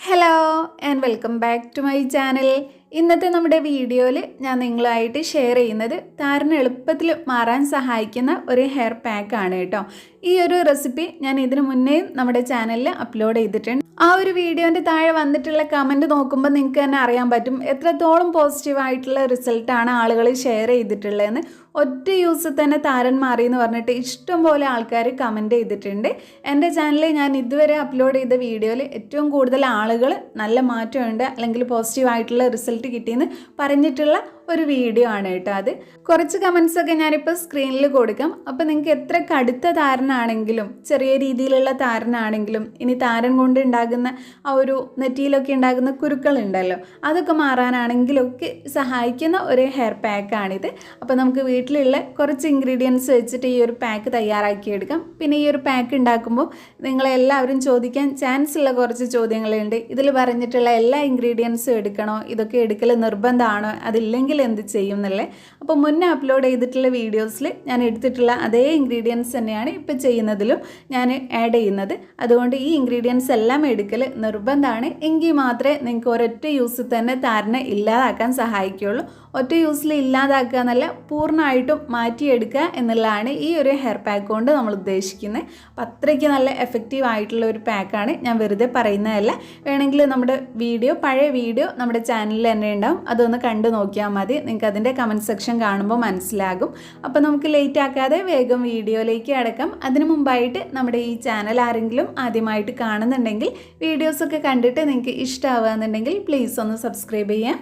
Hello and welcome back to my channel ഇന്നത്തെ നമ്മുടെ വീഡിയോയിൽ ഞാൻ നിങ്ങളുമായിട്ട് ഷെയർ ചെയ്യുന്നത് താരന് എളുപ്പത്തിൽ മാറാൻ സഹായിക്കുന്ന ഒരു ഹെയർ പാക്കാണ് കേട്ടോ. ഈ ഒരു റെസിപ്പി ഞാൻ ഇതിനു മുന്നേ നമ്മുടെ ചാനലിൽ അപ്ലോഡ് ചെയ്തിട്ടുണ്ട്. ആ ഒരു വീഡിയോന്റെ താഴെ വന്നിട്ടുള്ള കമന്റ് നോക്കുമ്പോൾ നിങ്ങൾക്ക് തന്നെ അറിയാൻ പറ്റും എത്രത്തോളം പോസിറ്റീവായിട്ടുള്ള റിസൾട്ടാണ് ആളുകൾ ഷെയർ ചെയ്തിട്ടുള്ളതെന്ന്. ഒറ്റ യൂസ് തന്നെ താരൻ മാറി എന്ന് പറഞ്ഞിട്ട് ഇഷ്ടംപോലെ ആൾക്കാർ കമന്റ് ചെയ്തിട്ടുണ്ട്. എന്റെ ചാനലിൽ ഞാൻ ഇതുവരെ അപ്ലോഡ് ചെയ്ത വീഡിയോയിൽ ഏറ്റവും കൂടുതൽ ആളുകൾ നല്ല മാറ്റമുണ്ട് അല്ലെങ്കിൽ പോസിറ്റീവായിട്ടുള്ള റിസൾട്ട് കിട്ടിയെന്ന് പറഞ്ഞിട്ടുള്ള ഒരു വീഡിയോ ആണ് കേട്ടോ അത്. കുറച്ച് കമൻസ് ഒക്കെ ഞാനിപ്പോൾ സ്ക്രീനിൽ കൊടുക്കാം. അപ്പോൾ നിങ്ങൾക്ക് എത്ര കടുത്ത താരനാണെങ്കിലും ചെറിയ രീതിയിലുള്ള താരനാണെങ്കിലും ഇനി താരൻ കൊണ്ട് ഉണ്ടാകുന്ന ആ ഒരു നെറ്റിയിലൊക്കെ ഉണ്ടാകുന്ന കുരുക്കളുണ്ടല്ലോ അതൊക്കെ മാറാനാണെങ്കിലൊക്കെ സഹായിക്കുന്ന ഒരു ഹെയർ പാക്കാണിത് അപ്പോൾ നമുക്ക് വീട്ടിലുള്ള കുറച്ച് ഇൻഗ്രീഡിയൻസ് വെച്ചിട്ട് ഈ ഒരു പാക്ക് തയ്യാറാക്കിയെടുക്കാം. പിന്നെ ഈ ഒരു പാക്ക് ഉണ്ടാക്കുമ്പോൾ നിങ്ങളെല്ലാവരും ചോദിക്കാൻ ചാൻസ് ഉള്ള കുറച്ച് ചോദ്യങ്ങളുണ്ട്. ഇതിൽ പറഞ്ഞിട്ടുള്ള എല്ലാ ഇൻഗ്രീഡിയൻസും എടുക്കണോ? ഇതൊക്കെ എടുക്കൽ നിർബന്ധമാണോ? അതില്ലെങ്കിൽ എന്ത് ചെയ്യും എന്നല്ലേ അപ്പോൾ മുന്നേ അപ്ലോഡ് ചെയ്തിട്ടുള്ള വീഡിയോസിൽ ഞാൻ എടുത്തിട്ടുള്ള അതേ ഇൻഗ്രീഡിയൻസ് തന്നെയാണ് ഇപ്പോൾ ചെയ്യുന്നതിലും ഞാൻ ആഡ് ചെയ്യുന്നത്. അതുകൊണ്ട് ഈ ഇൻഗ്രീഡിയൻസ് എല്ലാം എടുക്കൽ നിർബന്ധമാണ്. എങ്കിൽ മാത്രമേ നിങ്ങൾക്ക് ഒരൊറ്റ യൂസ് തന്നെ താരനെ ഇല്ലാതാക്കാൻ സഹായിക്കുകയുള്ളൂ. ഒറ്റ യൂസിൽ ഇല്ലാതാക്കുക എന്നല്ല പൂർണമായിട്ടും മാറ്റിയെടുക്കുക എന്നുള്ളതാണ് ഈ ഒരു ഹെയർ പാക്ക് കൊണ്ട് നമ്മൾ ഉദ്ദേശിക്കുന്നത്. അപ്പം അത്രയ്ക്ക് നല്ല എഫക്റ്റീവ് ആയിട്ടുള്ള ഒരു പാക്കാണ് ഞാൻ വെറുതെ പറയുന്നതല്ല. വേണമെങ്കിൽ നമ്മുടെ വീഡിയോ പഴയ വീഡിയോ നമ്മുടെ ചാനലിൽ തന്നെ ഉണ്ടാവും. അതൊന്ന് കണ്ടു നോക്കിയാൽ മതി. നിങ്ങൾക്ക് അതിന്റെ കമന്റ് സെക്ഷൻ കാണുമ്പോൾ മനസ്സിലാകും. അപ്പോൾ നമുക്ക് ലേറ്റ് ആക്കാതെ വേഗം വീഡിയോയിലേക്ക് അടക്കാം. അതിനു മുമ്പായിട്ട് നമ്മുടെ ഈ ചാനൽ ആരെങ്കിലും ആദ്യമായിട്ട് കാണുന്നുണ്ടെങ്കിൽ വീഡിയോസൊക്കെ കണ്ടിട്ട് നിങ്ങൾക്ക് ഇഷ്ടമാവുക എന്നുണ്ടെങ്കിൽ പ്ലീസ് ഒന്ന് സബ്സ്ക്രൈബ് ചെയ്യാം.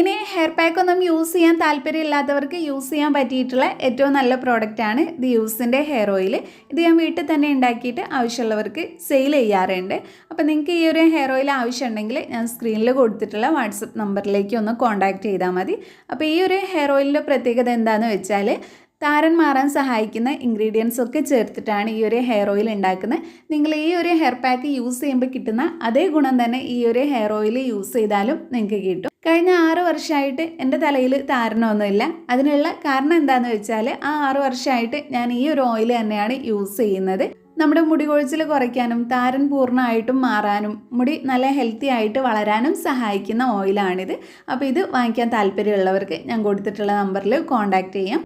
ഇനി ഹെയർ പാക്ക് ഒന്നും യൂസ് ചെയ്യാൻ താല്പര്യമില്ലാത്തവർക്ക് യൂസ് ചെയ്യാൻ പറ്റിയിട്ടുള്ള ഏറ്റവും നല്ല പ്രോഡക്റ്റാണ് ഇത് യൂസിന്റെ ഹെയർ ഓയിൽ ഇത് ഞാൻ വീട്ടിൽ തന്നെ ഉണ്ടാക്കിയിട്ട് ആവശ്യമുള്ളവർക്ക് സെയിൽ ചെയ്യാറുണ്ട്. അപ്പോൾ നിങ്ങൾക്ക് ഈ ഒരു ഹെയർ ഓയിൽ ആവശ്യമുണ്ടെങ്കിൽ ഞാൻ സ്ക്രീനിൽ കൊടുത്തിട്ടുള്ള വാട്സപ്പ് നമ്പറിലേക്ക് ഒന്ന് കോൺടാക്റ്റ് ചെയ്താൽ മതി. അപ്പോൾ ഈ ഒരു ഹെയർ ഓയിലിന്റെ പ്രത്യേകത എന്താണെന്ന് വെച്ചാൽ താരൻ മാറാൻ സഹായിക്കുന്ന ഇൻഗ്രീഡിയൻസ് ഒക്കെ ചേർത്തിട്ടാണ് ഈ ഒരു ഹെയർ ഓയിൽ ഉണ്ടാക്കുന്നത്. നിങ്ങൾ ഈ ഒരു ഹെയർ പാക്ക് യൂസ് ചെയ്യുമ്പോൾ കിട്ടുന്ന അതേ ഗുണം തന്നെ ഈ ഒരു ഹെയർ ഓയിൽ യൂസ് ചെയ്താലും നിങ്ങൾക്ക് കിട്ടും. കഴിഞ്ഞ ആറ് വർഷമായിട്ട് എന്റെ തലയിൽ താരനൊന്നുമില്ല അതിനുള്ള കാരണം എന്താണെന്ന് വെച്ചാൽ ആ ആറ് വർഷമായിട്ട് ഞാൻ ഈ ഒരു ഓയിൽ തന്നെയാണ് യൂസ് ചെയ്യുന്നത്. നമ്മുടെ മുടി കൊഴിച്ചിൽ കുറയ്ക്കാനും താരൻ പൂർണമായിട്ടും മാറാനും മുടി നല്ല ഹെൽത്തി ആയിട്ട് വളരാനും സഹായിക്കുന്ന ഓയിലാണിത് അപ്പോൾ ഇത് വാങ്ങിക്കാൻ താല്പര്യമുള്ളവർക്ക് ഞാൻ കൊടുത്തിട്ടുള്ള നമ്പറിൽ കോൺടാക്റ്റ് ചെയ്യാം.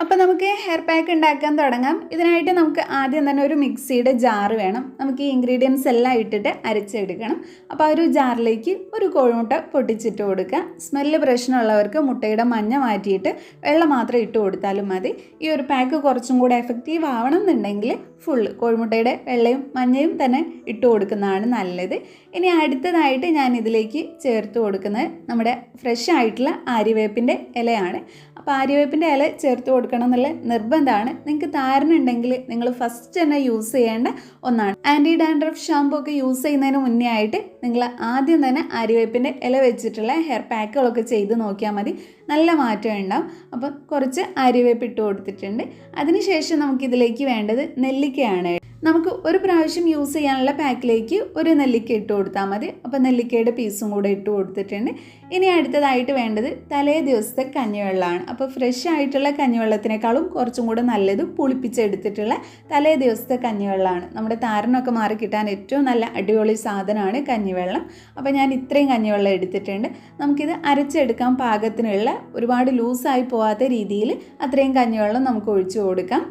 അപ്പോൾ നമുക്ക് ഹെയർ പാക്ക് ഉണ്ടാക്കാൻ തുടങ്ങാം. ഇതിനായിട്ട് നമുക്ക് ആദ്യം തന്നെ ഒരു മിക്സിയുടെ ജാറ് വേണം. നമുക്ക് ഈ ഇൻഗ്രീഡിയൻസ് എല്ലാം ഇട്ടിട്ട് അരച്ചെടുക്കണം. അപ്പോൾ ആ ഒരു ജാറിലേക്ക് ഒരു കോഴിമുട്ട പൊട്ടിച്ചിട്ട് കൊടുക്കുക. സ്മെല്ല് പ്രശ്നമുള്ളവർക്ക് മുട്ടയുടെ മഞ്ഞ മാറ്റിയിട്ട് വെള്ളം മാത്രം ഇട്ട് കൊടുത്താലും മതി. ഈ ഒരു പാക്ക് കുറച്ചും കൂടെ എഫക്റ്റീവ് ആവണം എന്നുണ്ടെങ്കിൽ ഫുള്ള് കോഴിമുട്ടയുടെ വെള്ളയും മഞ്ഞയും തന്നെ ഇട്ട് കൊടുക്കുന്നതാണ് നല്ലത്. ഇനി അടുത്തതായിട്ട് ഞാൻ ഇതിലേക്ക് ചേർത്ത് കൊടുക്കുന്നത് നമ്മുടെ ഫ്രഷ് ആയിട്ടുള്ള ആര്യവേപ്പിന്റെ ഇലയാണ്. അപ്പോൾ ആര്യവേപ്പിന്റെ ഇല ചേർത്ത് കൊടുക്കണം എന്നുള്ള നിർബന്ധമാണ്. നിങ്ങൾക്ക് താരനുണ്ടെങ്കിൽ നിങ്ങൾ ഫസ്റ്റ് തന്നെ യൂസ് ചെയ്യേണ്ട ഒന്നാണ്. ആന്റി ഡാൻഡ്രഫ് ഷാമ്പു ഒക്കെ യൂസ് ചെയ്യുന്നതിന് മുന്നേ ആയിട്ട് നിങ്ങൾ ആദ്യം തന്നെ ആര്യവേപ്പിന്റെ ഇല വെച്ചിട്ടുള്ള ഹെയർ പാക്കുകളൊക്കെ ചെയ്ത് നോക്കിയാൽ മതി. നല്ല മാറ്റം ഉണ്ടാവും. അപ്പം കുറച്ച് അരിവേപ്പിട്ട് കൊടുത്തിട്ടുണ്ട്. അതിനുശേഷം നമുക്കിതിലേക്ക് വേണ്ടത് നെല്ലിക്കയാണ് നമുക്ക് ഒരു പ്രാവശ്യം യൂസ് ചെയ്യാനുള്ള പാക്കിലേക്ക് ഒരു നെല്ലിക്ക ഇട്ട് കൊടുത്താൽ മതി. അപ്പോൾ നെല്ലിക്കയുടെ പീസും കൂടെ ഇട്ട് കൊടുത്തിട്ടുണ്ട്. ഇനി അടുത്തതായിട്ട് വേണ്ടത് തലേ ദിവസത്തെ കഞ്ഞിവെള്ളമാണ്. അപ്പോൾ ഫ്രഷ് ആയിട്ടുള്ള കഞ്ഞിവെള്ളത്തിനേക്കാളും കുറച്ചും കൂടെ നല്ലത് പുളിപ്പിച്ചെടുത്തിട്ടുള്ള തലേ ദിവസത്തെ കഞ്ഞിവെള്ളമാണ്. നമ്മുടെ താരനൊക്കെ മാറി കിട്ടാൻ ഏറ്റവും നല്ല അടിപൊളി സാധനമാണ് കഞ്ഞിവെള്ളം. അപ്പോൾ ഞാൻ ഇത്രയും കഞ്ഞിവെള്ളം എടുത്തിട്ടുണ്ട്. നമുക്കിത് അരച്ചെടുക്കാൻ പാകത്തിനുള്ള ഒരുപാട് ലൂസായി പോകാത്ത രീതിയിൽ അത്രയും കഞ്ഞിവെള്ളം നമുക്ക് ഒഴിച്ചു കൊടുക്കാം.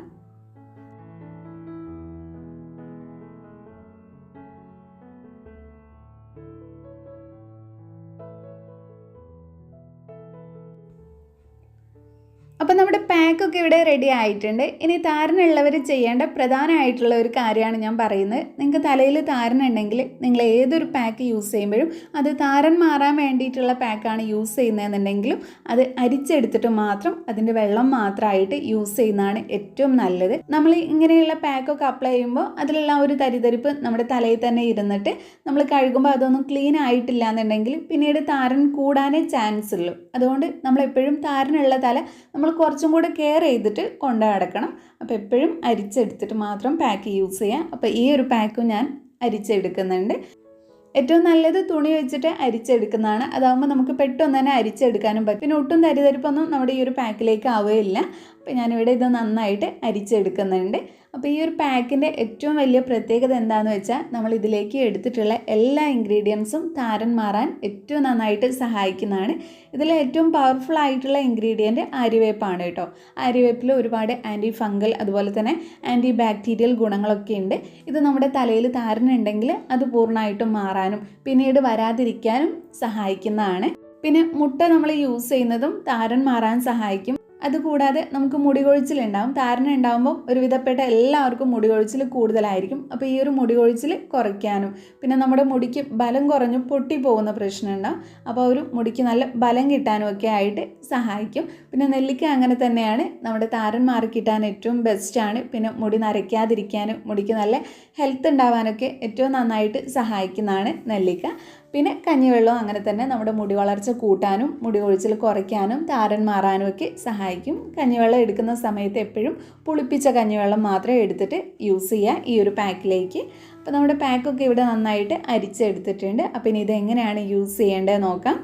അപ്പോൾ നമ്മുടെ പാക്കൊക്കെ ഇവിടെ റെഡി ആയിട്ടുണ്ട്. ഇനി താരനുള്ളവർ ചെയ്യേണ്ട പ്രധാനമായിട്ടുള്ള ഒരു കാര്യമാണ് ഞാൻ പറയുന്നത്. നിങ്ങൾക്ക് തലയിൽ താരനുണ്ടെങ്കിൽ നിങ്ങൾ ഏതൊരു പാക്ക് യൂസ് ചെയ്യുമ്പോഴും അത് താരൻ മാറാൻ വേണ്ടിയിട്ടുള്ള പാക്കാണ് യൂസ് ചെയ്യുന്നതെന്നുണ്ടെങ്കിലും അത് അരിച്ചെടുത്തിട്ട് മാത്രം അതിന്റെ വെള്ളം മാത്രമായിട്ട് യൂസ് ചെയ്യുന്നതാണ് ഏറ്റവും നല്ലത്. നമ്മൾ ഇങ്ങനെയുള്ള പാക്കൊക്കെ അപ്ലൈ ചെയ്യുമ്പോൾ അതിലുള്ള ഒരു തരിതരിപ്പ് നമ്മുടെ തലയിൽ തന്നെ ഇരുന്നിട്ട് നമ്മൾ കഴുകുമ്പോൾ അതൊന്നും ക്ലീൻ ആയിട്ടില്ല എന്നുണ്ടെങ്കിൽ പിന്നീട് താരൻ കൂടാനേ ചാൻസ് ഉള്ളൂ. അതുകൊണ്ട് നമ്മളെപ്പോഴും താരനുള്ള തല നമ്മൾ കുറച്ചും കൂടെ കെയർ ചെയ്തിട്ട് കൊണ്ടു നടക്കണം അപ്പോൾ എപ്പോഴും അരിച്ചെടുത്തിട്ട് മാത്രം പാക്ക് യൂസ് ചെയ്യാം. അപ്പോൾ ഈ ഒരു പാക്കും ഞാൻ അരിച്ചെടുക്കുന്നുണ്ട്. ഏറ്റവും നല്ലത് തുണി വെച്ചിട്ട് അരിച്ചെടുക്കുന്നതാണ്. അതാകുമ്പോൾ നമുക്ക് പെട്ടെന്ന് തന്നെ അരിച്ചെടുക്കാനും പറ്റും. പിന്നെ ഒട്ടും തരിതരിപ്പൊന്നും നമ്മുടെ ഈ ഒരു പാക്കിലേക്ക് ആവുകയില്ല. അപ്പോൾ ഞാനിവിടെ ഇത് നന്നായിട്ട് അരിച്ചെടുക്കുന്നുണ്ട്. അപ്പോൾ ഈ ഒരു പാക്കിന്റെ ഏറ്റവും വലിയ പ്രത്യേകത എന്താണെന്ന് വെച്ചാൽ നമ്മൾ ഇതിലേക്ക് എടുത്തിട്ടുള്ള എല്ലാ ഇൻഗ്രീഡിയൻസും താരൻ മാറാൻ ഏറ്റവും നന്നായിട്ട് സഹായിക്കുന്നതാണ്. ഇതിലെ ഏറ്റവും പവർഫുൾ ആയിട്ടുള്ള ഇൻഗ്രീഡിയന്റ് ആര്യവേപ്പാണ് കേട്ടോ. ആര്യവേപ്പിൽ ഒരുപാട് ആന്റി ഫംഗൽ അതുപോലെ തന്നെ ആന്റി ബാക്ടീരിയൽ ഗുണങ്ങളൊക്കെ ഉണ്ട്. ഇത് നമ്മുടെ തലയിൽ താരനുണ്ടെങ്കിൽ അത് പൂർണമായിട്ടും മാറാനും പിന്നീട് വരാതിരിക്കാനും സഹായിക്കുന്നതാണ്. പിന്നെ മുട്ട നമ്മൾ യൂസ് ചെയ്യുന്നതും താരൻ മാറാൻ സഹായിക്കും. അതുകൂടാതെ നമുക്ക് മുടി താരന ഉണ്ടാകുമ്പോൾ ഒരുവിധപ്പെട്ട എല്ലാവർക്കും മുടികൊഴിച്ചിൽ കൂടുതലായിരിക്കും. അപ്പോൾ ഈ ഒരു മുടികൊഴിച്ചിൽ കുറയ്ക്കാനും. പിന്നെ നമ്മുടെ മുടിക്ക് ബലം കുറഞ്ഞു പൊട്ടി പോകുന്ന പ്രശ്നമുണ്ടാവും അപ്പോൾ ഒരു മുടിക്ക് നല്ല ബലം കിട്ടാനും ഒക്കെ ആയിട്ട് സഹായിക്കും. പിന്നെ നെല്ലിക്ക അങ്ങനെ തന്നെയാണ്. നമ്മുടെ താരൻ കിട്ടാൻ ഏറ്റവും ബെസ്റ്റാണ് പിന്നെ മുടി നരയ്ക്കാതിരിക്കാനും മുടിക്ക് നല്ല ഹെൽത്ത് ഉണ്ടാവാനൊക്കെ ഏറ്റവും നന്നായിട്ട് സഹായിക്കുന്നതാണ് നെല്ലിക്ക. പിന്നെ കഞ്ഞിവെള്ളം അങ്ങനെ തന്നെ നമ്മുടെ മുടി വളർച്ച കൂട്ടാനും മുടി കൊഴിച്ചിൽ കുറയ്ക്കാനും താരൻ മാറാനും ഒക്കെ സഹായിക്കും. കഞ്ഞിവെള്ളം എടുക്കുന്ന സമയത്ത് എപ്പോഴും പുളിപ്പിച്ച കഞ്ഞിവെള്ളം മാത്രമേ എടുത്തിട്ട് യൂസ് ചെയ്യുക ഈ ഒരു പാക്കിലേക്ക്. അപ്പോൾ നമ്മുടെ പാക്കൊക്കെ ഇവിടെ നന്നായിട്ട് അരിച്ചെടുത്തിട്ടുണ്ട്. അപ്പോൾ ഇനി ഇതെങ്ങനെയാണ് യൂസ് ചെയ്യേണ്ടത് നോക്കാം.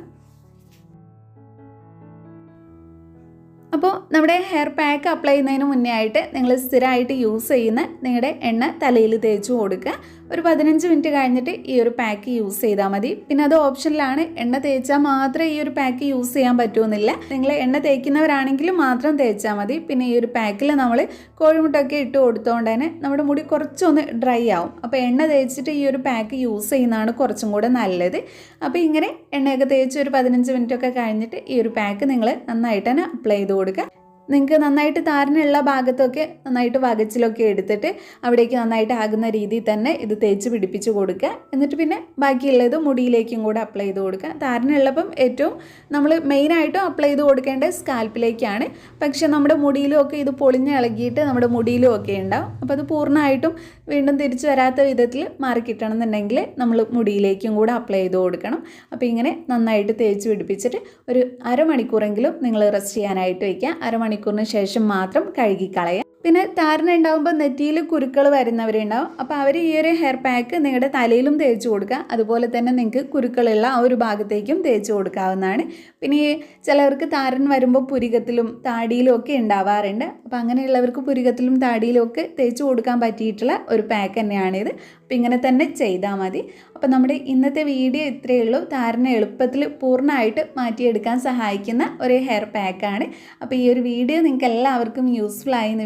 അപ്പോൾ നമ്മുടെ ഹെയർ പാക്ക് അപ്ലൈ ചെയ്യുന്നതിന് മുന്നേ ആയിട്ട് നിങ്ങൾ സ്ഥിരമായിട്ട് യൂസ് ചെയ്യുന്ന നിങ്ങളുടെ എണ്ണ തലയിൽ തേച്ച് കൊടുക്കുക. ഒരു പതിനഞ്ച് മിനിറ്റ് കഴിഞ്ഞിട്ട് ഈ ഒരു പാക്ക് യൂസ് ചെയ്താൽ മതി. പിന്നെ അത് ഓപ്ഷനിലാണ് എണ്ണ തേച്ചാൽ മാത്രമേ ഈ ഒരു പാക്ക് യൂസ് ചെയ്യാൻ പറ്റുമെന്നില്ല നിങ്ങൾ എണ്ണ തേക്കുന്നവരാണെങ്കിലും മാത്രം തേച്ചാൽ മതി. പിന്നെ ഈ ഒരു പാക്കിൽ നമ്മൾ കോഴിമുട്ടൊക്കെ ഇട്ട് കൊടുത്തോണ്ട് തന്നെ നമ്മുടെ മുടി കുറച്ചൊന്ന് ഡ്രൈ ആവും. അപ്പോൾ എണ്ണ തേച്ചിട്ട് ഈ ഒരു പാക്ക് യൂസ് ചെയ്യുന്നതാണ് കുറച്ചും കൂടെ നല്ലത്. അപ്പോൾ ഇങ്ങനെ എണ്ണയൊക്കെ തേച്ച് ഒരു പതിനഞ്ച് മിനിറ്റ് ഒക്കെ കഴിഞ്ഞിട്ട് ഈ ഒരു പാക്ക് നിങ്ങൾ നന്നായിട്ട് തന്നെ അപ്ലൈ ചെയ്ത് കൊടുക്കുക. നിങ്ങൾക്ക് നന്നായിട്ട് താരനുള്ള ഭാഗത്തൊക്കെ നന്നായിട്ട് വകച്ചിലൊക്കെ എടുത്തിട്ട് അവിടേക്ക് നന്നായിട്ട് ആകുന്ന രീതിയിൽ തന്നെ ഇത് തേച്ച് പിടിപ്പിച്ച് കൊടുക്കുക. എന്നിട്ട് പിന്നെ ബാക്കിയുള്ളത് മുടിയിലേക്കും കൂടെ അപ്ലൈ ചെയ്ത് കൊടുക്കുക. താരനുള്ളപ്പം ഏറ്റവും നമ്മൾ മെയിനായിട്ടും അപ്ലൈ ചെയ്ത് കൊടുക്കേണ്ടത് സ്കാൽപ്പിലേക്കാണ് പക്ഷേ നമ്മുടെ മുടിയിലും ഒക്കെ ഇത് പൊളിഞ്ഞ് ഇളകിയിട്ട് നമ്മുടെ മുടിയിലും ഒക്കെ ഉണ്ടാവും. അപ്പോൾ അത് പൂർണമായിട്ടും വീണ്ടും തിരിച്ചു വരാത്ത വിധത്തിൽ മാറി കിട്ടണം എന്നുണ്ടെങ്കിൽ നമ്മൾ മുടിയിലേക്കും കൂടെ അപ്ലൈ ചെയ്ത് കൊടുക്കണം. അപ്പോൾ ഇങ്ങനെ നന്നായിട്ട് തേച്ച് പിടിപ്പിച്ചിട്ട് ഒരു അരമണിക്കൂറെങ്കിലും നിങ്ങൾ റെസ്റ്റ് ചെയ്യാനായിട്ട് വയ്ക്കുക. അരമണിക്കൂറിന് ശേഷം മാത്രം കഴുകിക്കളയുക പിന്നെ താരന ഉണ്ടാകുമ്പോൾ നെറ്റിയിൽ കുരുക്കൾ വരുന്നവരുണ്ടാവും. അപ്പോൾ അവർ ഈ ഒരു ഹെയർ പാക്ക് നിങ്ങളുടെ തലയിലും തേച്ച് കൊടുക്കുക. അതുപോലെ തന്നെ നിങ്ങൾക്ക് കുരുക്കളുള്ള ആ ഒരു ഭാഗത്തേക്കും തേച്ച് കൊടുക്കാവുന്നതാണ്. പിന്നെ ചിലവർക്ക് താരൻ വരുമ്പോൾ പുരികത്തിലും താടിയിലും ഒക്കെ ഉണ്ടാവാറുണ്ട്. അപ്പോൾ അങ്ങനെയുള്ളവർക്ക് പുരികത്തിലും താടിയിലും ഒക്കെ തേച്ച് കൊടുക്കാൻ പറ്റിയിട്ടുള്ള ഒരു പാക്ക് തന്നെയാണിത്. അപ്പോൾ ഇങ്ങനെ തന്നെ ചെയ്താൽ മതി. അപ്പോൾ നമ്മുടെ ഇന്നത്തെ വീഡിയോ ഇത്രയേ ഉള്ളൂ. താരനെ എളുപ്പത്തിൽ പൂർണമായിട്ട് മാറ്റിയെടുക്കാൻ സഹായിക്കുന്ന ഒരു ഹെയർ പാക്കാണ് അപ്പോൾ ഈ ഒരു വീഡിയോ നിങ്ങൾക്ക് എല്ലാവർക്കും യൂസ്ഫുൾ ആയി എന്ന്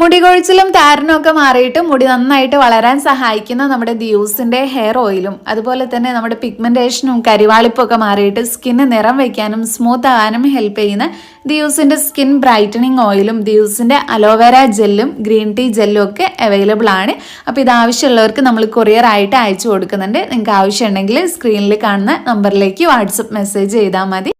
മുടി കൊഴിച്ചിലും താരനും ഒക്കെ മാറിയിട്ട് മുടി നന്നായിട്ട് വളരാൻ സഹായിക്കുന്ന നമ്മുടെ ദ്യൂസിന്റെ ഹെയർ ഓയിലും അതുപോലെ തന്നെ നമ്മുടെ പിഗ്മെന്റേഷനും കരിവാളിപ്പും ഒക്കെ മാറിയിട്ട് സ്കിന്ന് നിറം വയ്ക്കാനും സ്മൂത്ത് ആകാനും ഹെൽപ്പ് ചെയ്യുന്ന ദ്യൂസിന്റെ സ്കിൻ ബ്രൈറ്റനിങ് ഓയിലും ദ്യൂസിന്റെ അലോവേര ജെല്ലും ഗ്രീൻ ടീ ജെല്ലും ഒക്കെ അവൈലബിൾ ആണ്. അപ്പോൾ ഇത് ആവശ്യമുള്ളവർക്ക് നമ്മൾ കൊറിയർ ആയിട്ട് അയച്ചു കൊടുക്കുന്നുണ്ട്. നിങ്ങൾക്ക് ആവശ്യമുണ്ടെങ്കിൽ സ്ക്രീനിൽ കാണുന്ന നമ്പറിലേക്ക് വാട്സപ്പ് മെസ്സേജ് ചെയ്താൽ മതി.